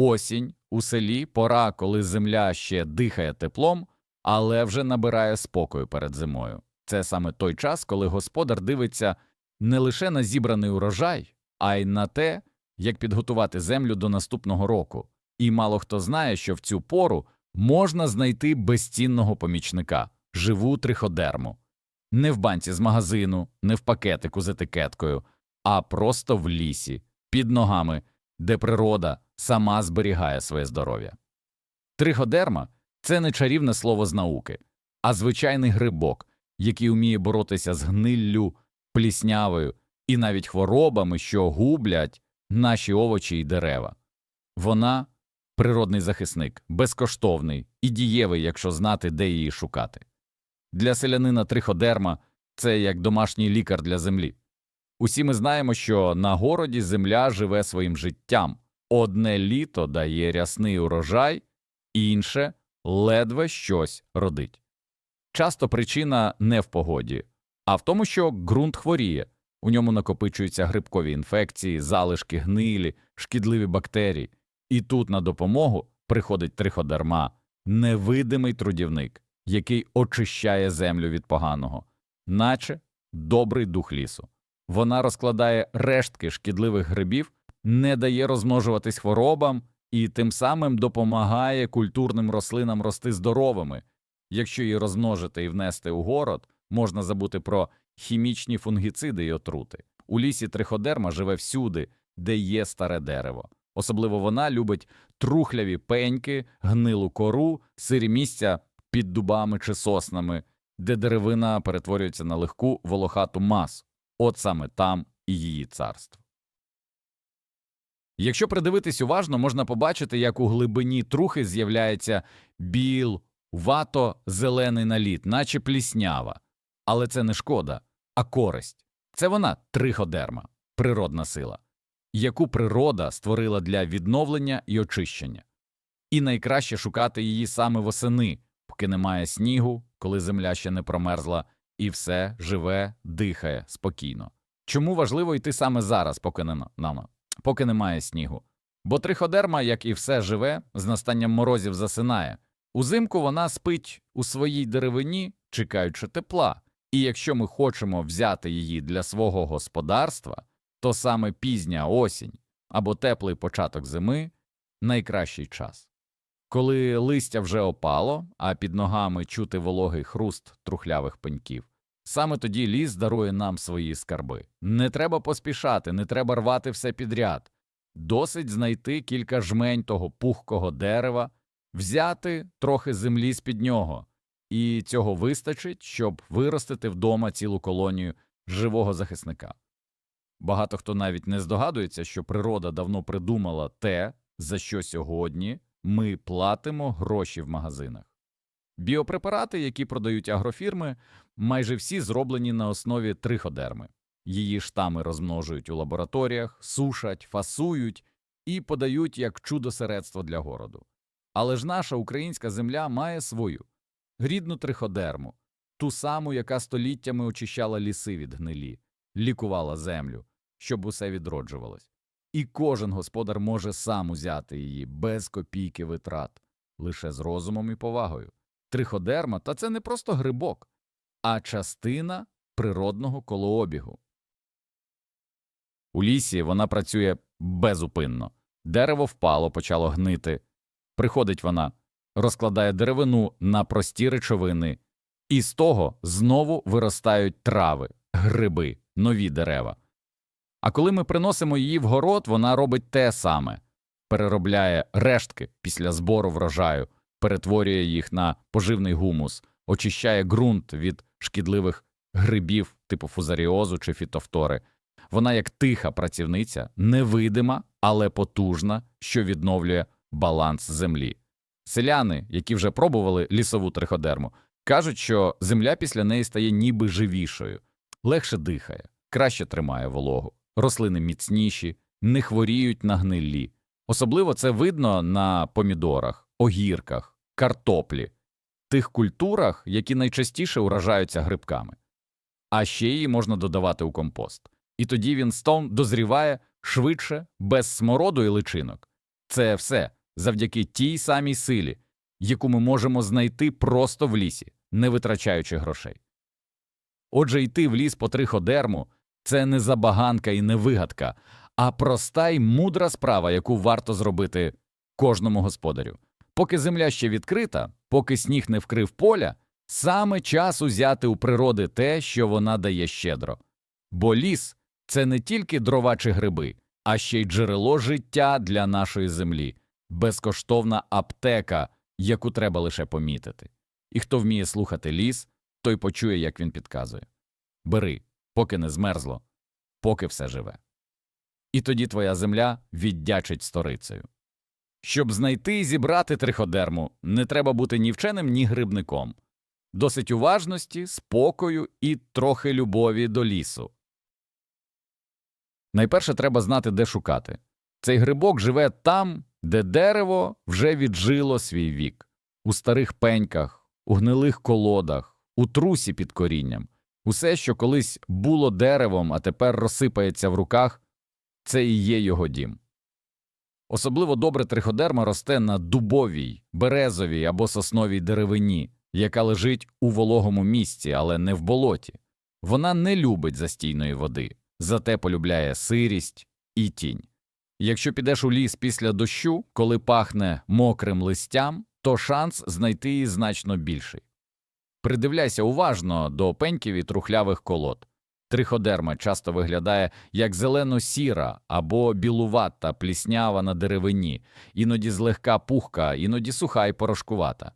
Осінь у селі пора, коли земля ще дихає теплом, але вже набирає спокою перед зимою. Це саме той час, коли господар дивиться не лише на зібраний урожай, а й на те, як підготувати землю до наступного року. І мало хто знає, що в цю пору можна знайти безцінного помічника живу триходерму. Не в банці з магазину, не в пакетику з етикеткою, а просто в лісі, під ногами, де природа сама зберігає своє здоров'я. Триходерма це не чарівне слово з науки, а звичайний грибок, який вміє боротися з гниллю, пліснявою і навіть хворобами, що гублять наші овочі і дерева. Вона природний захисник, безкоштовний і дієвий, якщо знати, де її шукати. Для селянина триходерма це як домашній лікар для землі. Усі ми знаємо, що на городі земля живе своїм життям. Одне літо дає рясний урожай, інше ледве щось родить. Часто причина не в погоді, а в тому, що ґрунт хворіє, у ньому накопичуються грибкові інфекції, залишки гнилі, шкідливі бактерії. І тут на допомогу приходить триходерма, невидимий трудівник, який очищає землю від поганого, наче добрий дух лісу. Вона розкладає рештки шкідливих грибів, не дає розмножуватись хворобам і тим самим допомагає культурним рослинам рости здоровими. Якщо її розмножити і внести у город, можна забути про хімічні фунгіциди і отрути. У лісі триходерма живе всюди, де є старе дерево. Особливо вона любить трухляві пеньки, гнилу кору, сирі місця під дубами чи соснами, де деревина перетворюється на легку волохату масу. От саме там і її царство. Якщо придивитись уважно, можна побачити, як у глибині трухи з'являється біл, вато зелений наліт, наче пліснява. Але це не шкода, а користь. Це вона триходерма, природна сила, яку природа створила для відновлення і очищення. І найкраще шукати її саме восени, поки немає снігу, коли земля ще не промерзла, і все живе, дихає спокійно. Чому важливо йти саме зараз, поки не нано, поки немає снігу? Бо триходерма, як і все живе, з настанням морозів засинає. Узимку вона спить у своїй деревині, чекаючи тепла, і якщо ми хочемо взяти її для свого господарства, то саме пізня осінь або теплий початок зими найкращий час. Коли листя вже опало, а під ногами чути вологий хруст трухлявих пеньків, саме тоді ліс дарує нам свої скарби. Не треба поспішати, не треба рвати все підряд. Досить знайти кілька жмень того пухкого дерева, взяти трохи землі з під нього, і цього вистачить, щоб виростити вдома цілу колонію живого захисника. Багато хто навіть не здогадується, що природа давно придумала те, за що сьогодні ми платимо гроші в магазинах. Біопрепарати, які продають агрофірми, майже всі зроблені на основі триходерми. Її штами розмножують у лабораторіях, сушать, фасують і подають як чудо-середство для городу. Але ж наша українська земля має свою рідну триходерму, ту саму, яка століттями очищала ліси від гнилі, лікувала землю, щоб усе відроджувалось. І кожен господар може сам узяти її без копійки витрат, лише з розумом і повагою. Триходерма та це не просто грибок, а частина природного колообігу. У лісі вона працює безупинно. Дерево впало, почало гнити. Приходить вона, розкладає деревину на прості речовини, і з того знову виростають трави, гриби, нові дерева. А коли ми приносимо її в город, вона робить те саме переробляє рештки після збору врожаю, перетворює їх на поживний гумус, очищає ґрунт від шкідливих грибів типу фузаріозу чи фітофтори. Вона як тиха працівниця, невидима, але потужна, що відновлює баланс землі. Селяни, які вже пробували лісову триходерму, кажуть, що земля після неї стає ніби живішою, легше дихає, краще тримає вологу, рослини міцніші, не хворіють на гниллі. Особливо це видно на помідорах, огірках, картоплі, тих культурах, які найчастіше уражаються грибками. А ще її можна додавати у компост. І тоді він стон дозріває швидше, без смороду і личинок. Це все завдяки тій самій силі, яку ми можемо знайти просто в лісі, не витрачаючи грошей. Отже, йти в ліс по триходерму – це не забаганка і не вигадка, а проста й мудра справа, яку варто зробити кожному господарю. Поки земля ще відкрита, поки сніг не вкрив поля, саме час узяти у природи те, що вона дає щедро. Бо ліс – це не тільки дрова чи гриби, а ще й джерело життя для нашої землі, безкоштовна аптека, яку треба лише помітити. І хто вміє слухати ліс, той почує, як він підказує. Бери, поки не змерзло, поки все живе. І тоді твоя земля віддячить сторицею. Щоб знайти і зібрати триходерму, не треба бути ні вченим, ні грибником. Досить уважності, спокою і трохи любові до лісу. Найперше треба знати, де шукати. Цей грибок живе там, де дерево вже віджило свій вік, у старих пеньках, у гнилих колодах, у трусі під корінням. Усе, що колись було деревом, а тепер розсипається в руках, це і є його дім. Особливо добре триходерма росте на дубовій, березовій або сосновій деревині, яка лежить у вологому місці, але не в болоті. Вона не любить застійної води, зате полюбляє сирість і тінь. Якщо підеш у ліс після дощу, коли пахне мокрим листям, то шанс знайти її значно більший. Придивляйся уважно до пеньків і трухлявих колод. Триходерма часто виглядає як зелено-сіра або білувата пліснява на деревині, іноді злегка пухка, іноді суха і порошкувата.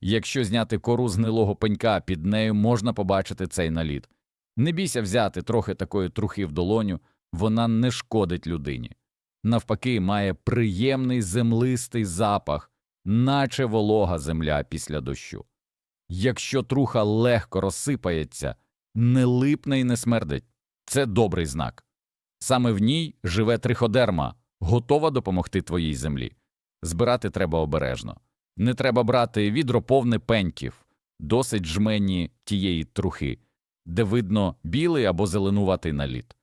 Якщо зняти кору з гнилого пенька, під нею можна побачити цей наліт. Не бійся взяти трохи такої трухи в долоню, вона не шкодить людині. Навпаки, має приємний землистий запах, наче волога земля після дощу. Якщо труха легко розсипається, не липне і не смердить, це добрий знак. Саме в ній живе триходерма, готова допомогти твоїй землі. Збирати треба обережно. Не треба брати відро повне пеньків, досить жмені тієї трухи, де видно білий або зеленуватий наліт.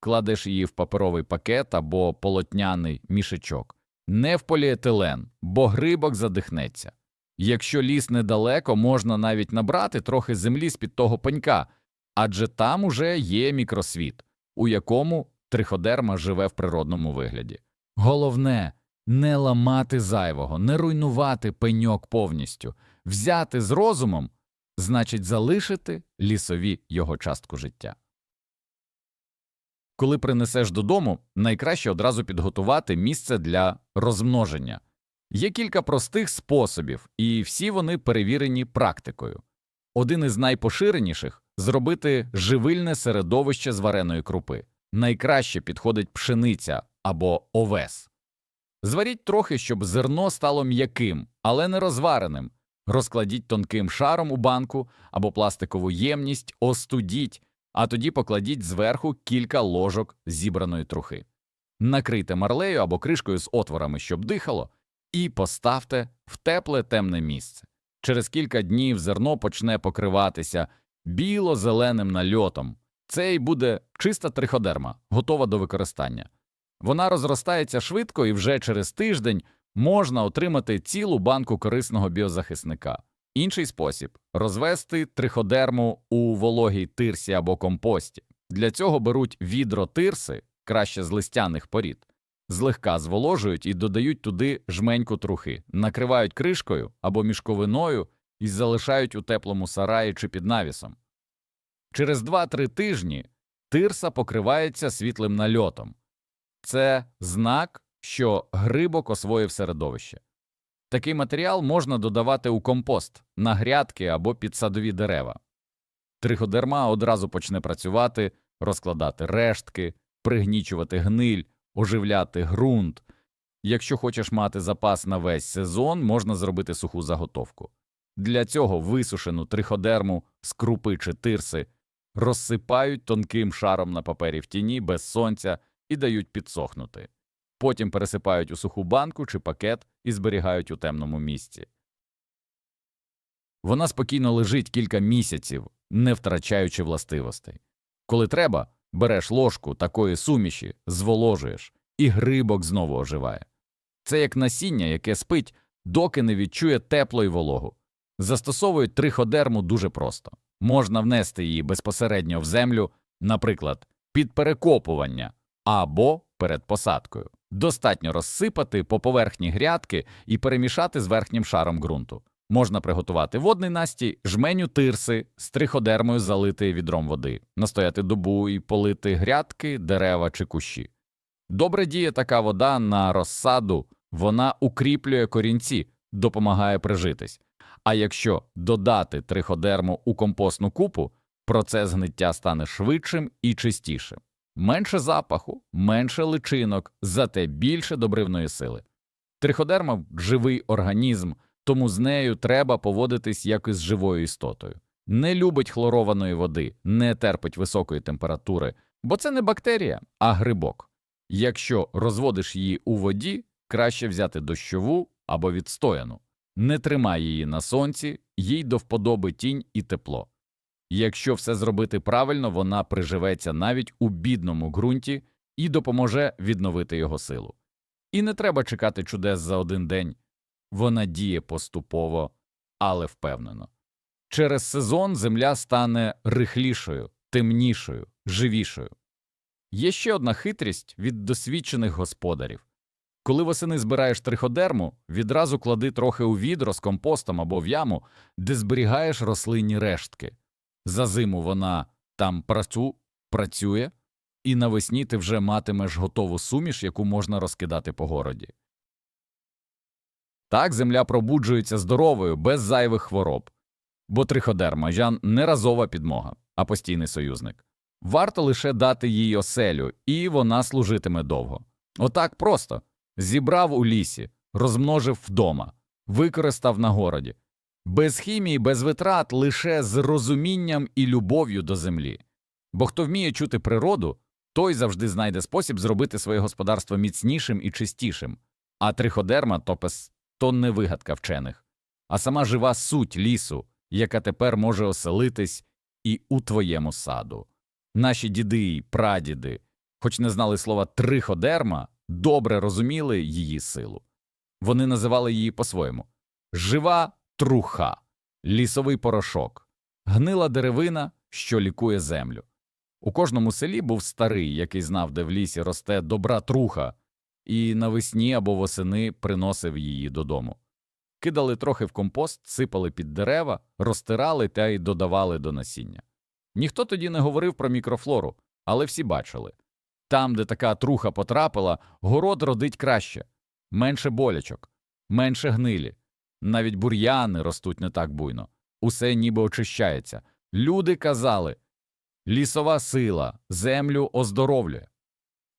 Кладеш її в паперовий пакет або полотняний мішечок, не в поліетилен, бо грибок задихнеться. Якщо ліс недалеко, можна навіть набрати трохи землі з-під того пенька, адже там уже є мікросвіт, у якому триходерма живе в природному вигляді. Головне не ламати зайвого, не руйнувати пеньок повністю, взяти з розумом значить залишити лісові його частку життя. Коли принесеш додому, найкраще одразу підготувати місце для розмноження. Є кілька простих способів, і всі вони перевірені практикою. Один із найпоширеніших зробити живильне середовище з вареної крупи. Найкраще підходить пшениця або овес. Зваріть трохи, щоб зерно стало м'яким, але не розвареним. Розкладіть тонким шаром у банку або пластикову ємність, остудіть, а тоді покладіть зверху кілька ложок зібраної трухи. Накрийте марлею або кришкою з отворами, щоб дихало, і поставте в тепле темне місце. Через кілька днів зерно почне покриватися біло-зеленим нальотом. Це й буде чиста триходерма, готова до використання. Вона розростається швидко і вже через тиждень можна отримати цілу банку корисного біозахисника. Інший спосіб розвести триходерму у вологій тирсі або компості. Для цього беруть відро тирси, краще з листяних порід, злегка зволожують і додають туди жменьку трухи, накривають кришкою або мішковиною і залишають у теплому сараї чи під навісом. Через 2-3 тижні тирса покривається світлим нальотом. Це знак, що грибок освоїв середовище. Такий матеріал можна додавати у компост на грядки або під садові дерева. Триходерма одразу почне працювати, розкладати рештки, пригнічувати гниль, оживляти ґрунт. Якщо хочеш мати запас на весь сезон, можна зробити суху заготовку. Для цього висушену триходерму з крупи чи тирси розсипають тонким шаром на папері в тіні без сонця і дають підсохнути. Потім пересипають у суху банку чи пакет і зберігають у темному місці. Вона спокійно лежить кілька місяців, не втрачаючи властивостей. Коли треба, береш ложку такої суміші, зволожуєш, і грибок знову оживає. Це як насіння, яке спить, доки не відчує тепло і вологу. Застосовують триходерму дуже просто. Можна внести її безпосередньо в землю, наприклад, під перекопування або перед посадкою. Достатньо розсипати по поверхні грядки і перемішати з верхнім шаром ґрунту. Можна приготувати водний настій, жменю тирси з триходермою залити відром води, настояти добу і полити грядки, дерева чи кущі. Добре діє така вода на розсаду, вона укріплює корінці, допомагає прижитись. А якщо додати триходерму у компостну купу, процес гниття стане швидшим і чистішим. Менше запаху, менше личинок, зате більше добривної сили. Триходерма живий організм, тому з нею треба поводитись як із живою істотою. Не любить хлорованої води, не терпить високої температури, бо це не бактерія, а грибок. Якщо розводиш її у воді, краще взяти дощову або відстояну. Не тримай її на сонці, їй до вподоби тінь і тепло. Якщо все зробити правильно, вона приживеться навіть у бідному ґрунті і допоможе відновити його силу. І не треба чекати чудес за один день. Вона діє поступово, але впевнено. Через сезон земля стане рихлішою, темнішою, живішою. Є ще одна хитрість від досвідчених господарів. Коли восени збираєш триходерму, відразу клади трохи у відро з компостом або в яму, де зберігаєш рослинні рештки. За зиму вона там працю, працює, і навесні ти вже матимеш готову суміш, яку можна розкидати по городі. Так земля пробуджується здоровою, без зайвих хвороб. Бо триходерма Жан не підмога, а постійний союзник. Варто лише дати їй оселю, і вона служитиме довго. Отак просто зібрав у лісі, розмножив вдома, використав на городі. Без хімії, без витрат, лише з розумінням і любов'ю до землі. Бо хто вміє чути природу, той завжди знайде спосіб зробити своє господарство міцнішим і чистішим. А триходерма то, пес, то не вигадка вчених, а сама жива суть лісу, яка тепер може оселитись і у твоєму саду. Наші діди й прадіди, хоч не знали слова триходерма, добре розуміли її силу. Вони називали її по-своєму жива труха, лісовий порошок, гнила деревина, що лікує землю. У кожному селі був старий, який знав, де в лісі росте добра труха, і навесні або восени приносив її додому. Кидали трохи в компост, сипали під дерева, розтирали та й додавали до насіння. Ніхто тоді не говорив про мікрофлору, але всі бачили там, де така труха потрапила, город родить краще, менше болячок, менше гнилі, навіть бур'яни ростуть не так буйно, усе ніби очищається. Люди казали лісова сила, землю оздоровлює.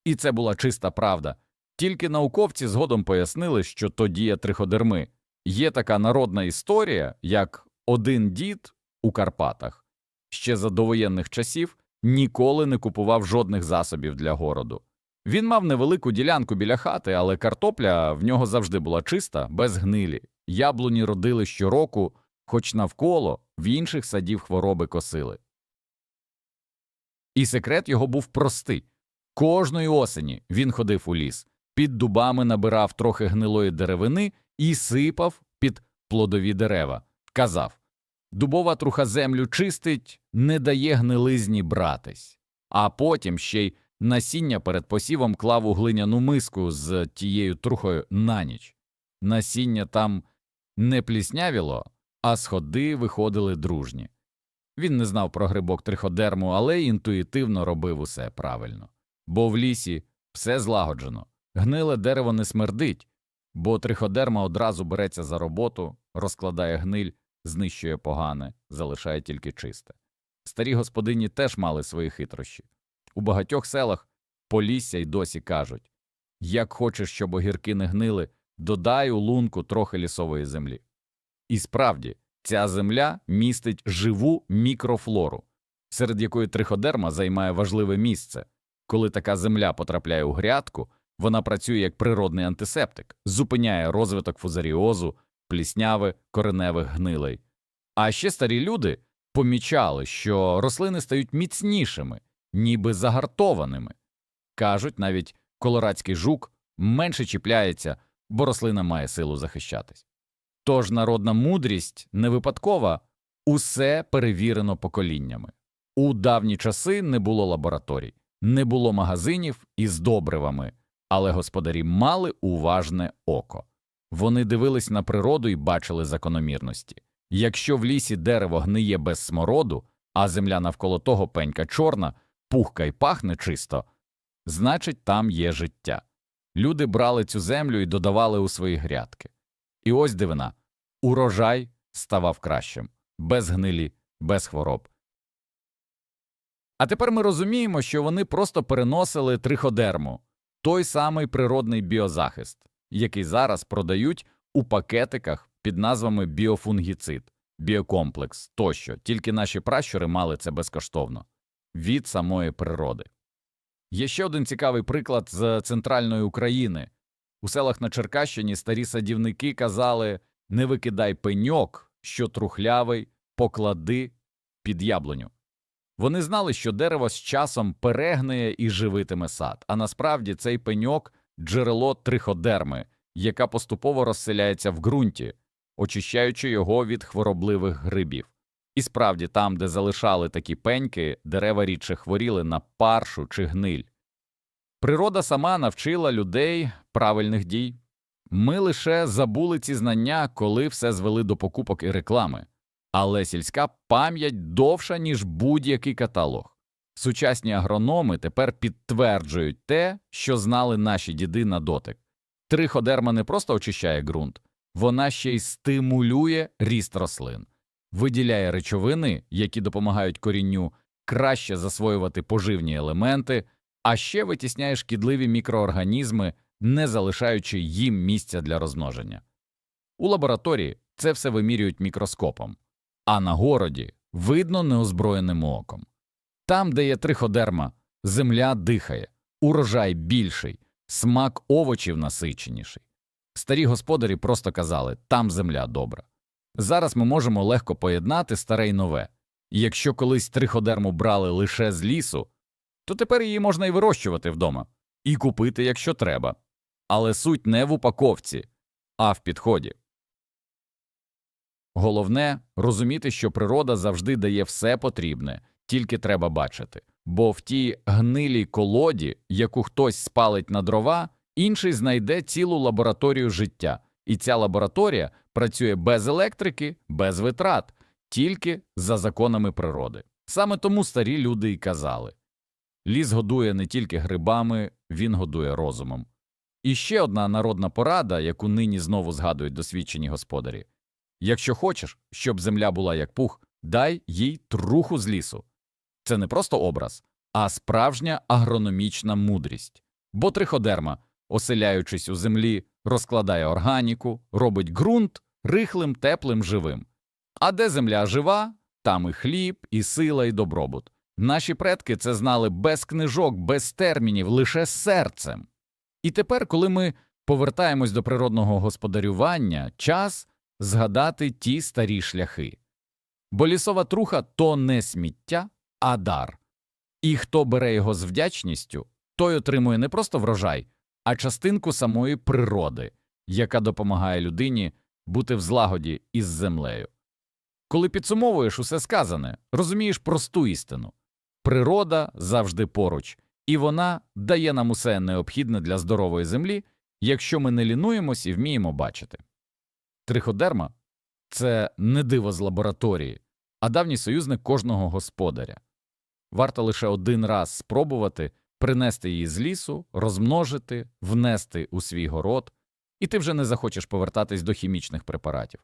І це була чиста правда. Тільки науковці згодом пояснили, що то дія триходерми. Є така народна історія, як один дід у Карпатах ще за довоєнних часів ніколи не купував жодних засобів для городу. Він мав невелику ділянку біля хати, але картопля в нього завжди була чиста, без гнилі. Яблуні родили щороку, хоч навколо в інших садів хвороби косили. І секрет його був простий. Кожної осені він ходив у ліс, під дубами набирав трохи гнилої деревини і сипав під плодові дерева. Казав Дубова труха землю чистить, не дає гнилизні братись. А потім ще й насіння перед посівом клав у глиняну миску з тією трухою на ніч. Насіння там не пліснявіло, а сходи виходили дружні. Він не знав про грибок триходерму, але інтуїтивно робив усе правильно. Бо в лісі все злагоджено, гниле дерево не смердить, бо триходерма одразу береться за роботу, розкладає гниль, знищує погане, залишає тільки чисте. Старі господині теж мали свої хитрощі. У багатьох селах полісся й досі кажуть як хочеш, щоб огірки не гнили, додай у лунку трохи лісової землі. І справді, ця земля містить живу мікрофлору, серед якої триходерма займає важливе місце. Коли така земля потрапляє у грядку, вона працює як природний антисептик, зупиняє розвиток фузаріозу, плісняви, кореневих гнилей. А ще старі люди помічали, що рослини стають міцнішими, ніби загартованими. Кажуть, навіть колорадський жук менше чіпляється бо рослина має силу захищатись. Тож народна мудрість не випадкова, усе перевірено поколіннями. У давні часи не було лабораторій, не було магазинів із добривами, але господарі мали уважне око. Вони дивились на природу і бачили закономірності. Якщо в лісі дерево гниє без смороду, а земля навколо того пенька чорна, пухка й пахне чисто, значить, там є життя. Люди брали цю землю і додавали у свої грядки. І ось дивина урожай ставав кращим, без гнилі, без хвороб. А тепер ми розуміємо, що вони просто переносили триходерму, той самий природний біозахист, який зараз продають у пакетиках під назвами біофунгіцид, біокомплекс тощо, тільки наші пращури мали це безкоштовно від самої природи. Є ще один цікавий приклад з центральної України. У селах на Черкащині старі садівники казали не викидай пеньок, що трухлявий, поклади під яблуню. Вони знали, що дерево з часом перегниє і живитиме сад, а насправді цей пеньок джерело триходерми, яка поступово розселяється в ґрунті, очищаючи його від хворобливих грибів. І справді, там, де залишали такі пеньки, дерева рідше хворіли на паршу чи гниль. Природа сама навчила людей правильних дій. Ми лише забули ці знання, коли все звели до покупок і реклами. Але сільська пам'ять довша, ніж будь-який каталог. Сучасні агрономи тепер підтверджують те, що знали наші діди на дотик. Триходерма не просто очищає ґрунт, вона ще й стимулює ріст рослин, виділяє речовини, які допомагають корінню краще засвоювати поживні елементи, а ще витісняє шкідливі мікроорганізми, не залишаючи їм місця для розмноження. У лабораторії це все вимірюють мікроскопом, а на городі видно неозброєним оком. Там, де є триходерма, земля дихає, урожай більший, смак овочів насиченіший. Старі господарі просто казали там земля добра. Зараз ми можемо легко поєднати старе й нове. Якщо колись триходерму брали лише з лісу, то тепер її можна і вирощувати вдома, і купити, якщо треба. Але суть не в упаковці, а в підході. Головне розуміти, що природа завжди дає все потрібне, тільки треба бачити. Бо в тій гнилій колоді, яку хтось спалить на дрова, інший знайде цілу лабораторію життя, і ця лабораторія працює без електрики, без витрат, тільки за законами природи. Саме тому старі люди й казали ліс годує не тільки грибами, він годує розумом. І ще одна народна порада, яку нині знову згадують досвідчені господарі якщо хочеш, щоб земля була як пух, дай їй труху з лісу. Це не просто образ, а справжня агрономічна мудрість. Бо триходерма, оселяючись у землі, розкладає органіку, робить ґрунт рихлим, теплим, живим. А де земля жива, там і хліб, і сила, і добробут. Наші предки це знали без книжок, без термінів, лише серцем. І тепер, коли ми повертаємось до природного господарювання, час згадати ті старі шляхи. Бо лісова труха то не сміття, а дар. І хто бере його з вдячністю, той отримує не просто врожай, а частинку самої природи, яка допомагає людині бути в злагоді із землею. Коли підсумовуєш усе сказане, розумієш просту істину природа завжди поруч, і вона дає нам усе необхідне для здорової землі, якщо ми не лінуємось і вміємо бачити. Триходерма це не диво з лабораторії, а давній союзник кожного господаря. Варто лише один раз спробувати принести її з лісу, розмножити, внести у свій город, і ти вже не захочеш повертатись до хімічних препаратів.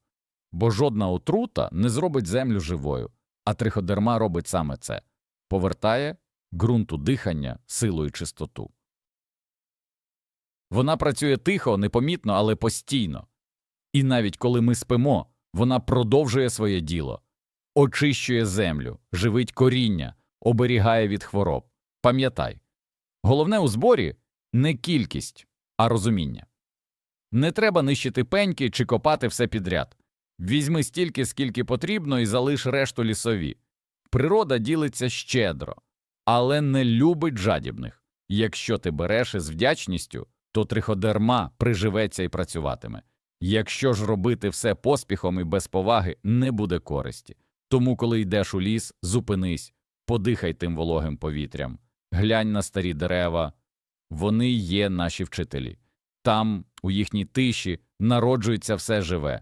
Бо жодна отрута не зробить землю живою, а триходерма робить саме це повертає ґрунту дихання, силу і чистоту. Вона працює тихо, непомітно, але постійно. І навіть коли ми спимо, вона продовжує своє діло, очищує землю, живить коріння, оберігає від хвороб. Пам'ятай, головне у зборі не кількість, а розуміння. Не треба нищити пеньки чи копати все підряд. Візьми стільки, скільки потрібно, і залиш решту лісові. Природа ділиться щедро, але не любить жадібних. Якщо ти береш із вдячністю, то триходерма приживеться і працюватиме. Якщо ж робити все поспіхом і без поваги, не буде користі. Тому, коли йдеш у ліс, зупинись, подихай тим вологим повітрям, глянь на старі дерева. Вони є наші вчителі. Там, у їхній тиші, народжується все живе.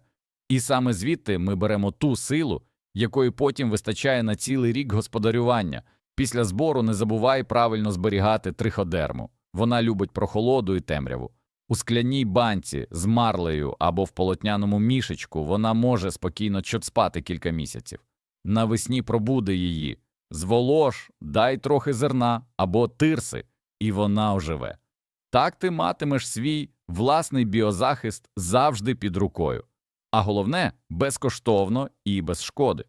І саме звідти ми беремо ту силу, якої потім вистачає на цілий рік господарювання. Після збору не забувай правильно зберігати триходерму. Вона любить прохолоду і темряву. У скляній банці з марлею або в полотняному мішечку вона може спокійно чоцпати кілька місяців. Навесні пробуди її, зволож, дай трохи зерна або тирси, і вона оживе. Так ти матимеш свій власний біозахист завжди під рукою. А головне безкоштовно і без шкоди.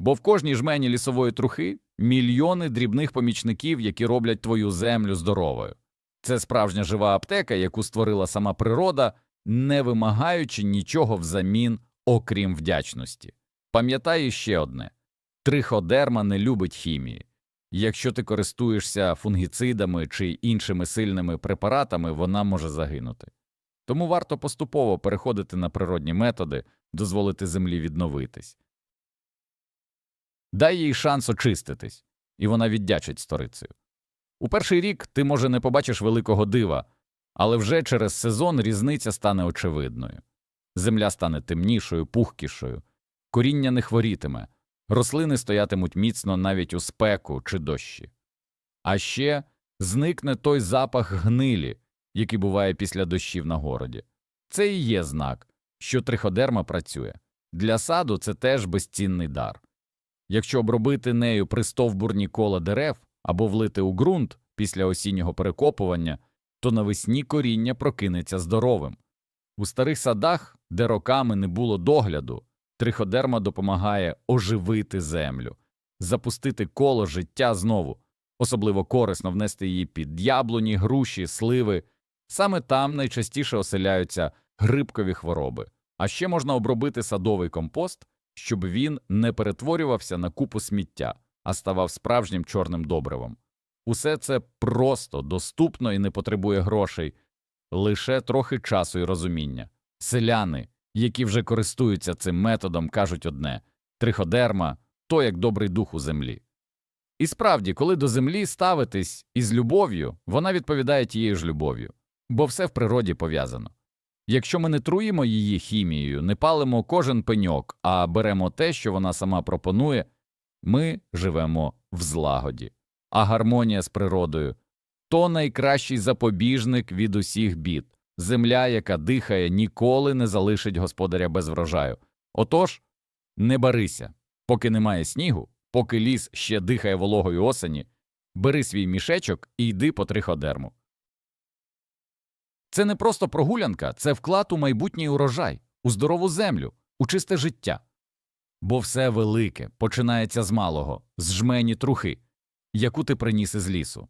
Бо в кожній жмені лісової трухи мільйони дрібних помічників, які роблять твою землю здоровою. Це справжня жива аптека, яку створила сама природа, не вимагаючи нічого взамін, окрім вдячності. Пам'ятай ще одне триходерма не любить хімії. Якщо ти користуєшся фунгіцидами чи іншими сильними препаратами, вона може загинути. Тому варто поступово переходити на природні методи, дозволити землі відновитись. Дай їй шанс очиститись, і вона віддячить сторицею. У перший рік ти, може, не побачиш великого дива, але вже через сезон різниця стане очевидною. Земля стане темнішою, пухкішою, коріння не хворітиме, рослини стоятимуть міцно навіть у спеку чи дощі. А ще зникне той запах гнилі, який буває після дощів на городі. Це і є знак, що триходерма працює. Для саду це теж безцінний дар. Якщо обробити нею пристовбурні кола дерев або влити у ґрунт після осіннього перекопування, то навесні коріння прокинеться здоровим. У старих садах, де роками не було догляду, триходерма допомагає оживити землю, запустити коло життя знову, особливо корисно внести її під яблуні, груші, сливи. Саме там найчастіше оселяються грибкові хвороби. А ще можна обробити садовий компост, щоб він не перетворювався на купу сміття, а ставав справжнім чорним добривом. Усе це просто, доступно і не потребує грошей, лише трохи часу і розуміння. Селяни, які вже користуються цим методом, кажуть одне триходерма то як добрий дух у землі. І справді, коли до землі ставитись із любов'ю, вона відповідає тією ж любов'ю, бо все в природі пов'язано. Якщо ми не труїмо її хімією, не палимо кожен пеньок, а беремо те, що вона сама пропонує, ми живемо в злагоді. А гармонія з природою то найкращий запобіжник від усіх бід. Земля, яка дихає, ніколи не залишить господаря без врожаю. Отож, не барися, поки немає снігу, поки ліс ще дихає вологою осені, бери свій мішечок і йди по триходерму. Це не просто прогулянка, це вклад у майбутній урожай, у здорову землю, у чисте життя. Бо все велике починається з малого, з жмені трухи, яку ти приніс із лісу.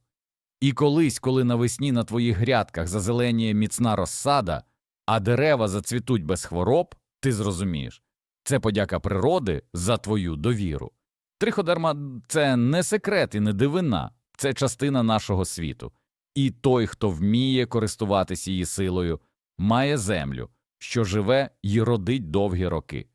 І колись, коли навесні на твоїх грядках зазеленіє міцна розсада, а дерева зацвітуть без хвороб, ти зрозумієш це подяка природи за твою довіру. Триходерма це не секрет і не дивина, це частина нашого світу. І той, хто вміє користуватись її силою, має землю, що живе й родить довгі роки.